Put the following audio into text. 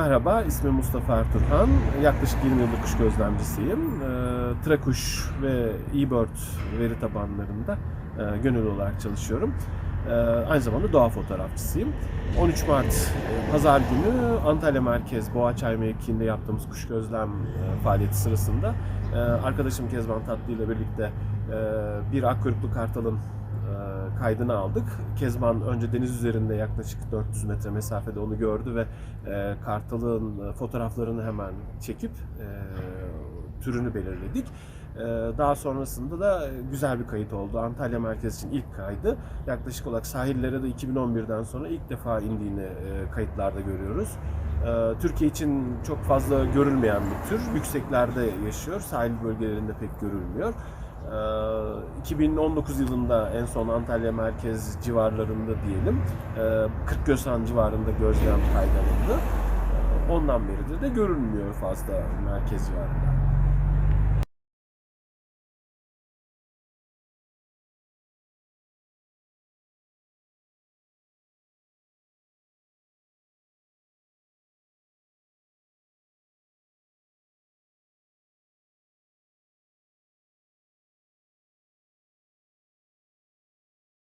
Merhaba, ismim Mustafa Erturhan. Yaklaşık 20 yıllık kuş gözlemcisiyim. E, Trakuş ve eBird veri tabanlarında e, gönüllü olarak çalışıyorum. E, aynı zamanda doğa fotoğrafçısıyım. 13 Mart e, Pazar günü Antalya Merkez Boğaçay mevkiinde yaptığımız kuş gözlem e, faaliyeti sırasında e, arkadaşım Kezban Tatlı ile birlikte e, bir akkuyruklu kartalın kaydını aldık. Kezban önce deniz üzerinde yaklaşık 400 metre mesafede onu gördü ve e, kartalın fotoğraflarını hemen çekip e, türünü belirledik. E, daha sonrasında da güzel bir kayıt oldu. Antalya merkez için ilk kaydı. Yaklaşık olarak sahillere de 2011'den sonra ilk defa indiğini e, kayıtlarda görüyoruz. E, Türkiye için çok fazla görülmeyen bir tür. Yükseklerde yaşıyor. Sahil bölgelerinde pek görülmüyor. Ee, 2019 yılında en son Antalya merkez civarlarında diyelim, e, Kırkgözhan civarında gözlem kaydalındı. Ee, Ondan beridir de görülmüyor fazla merkez civarında.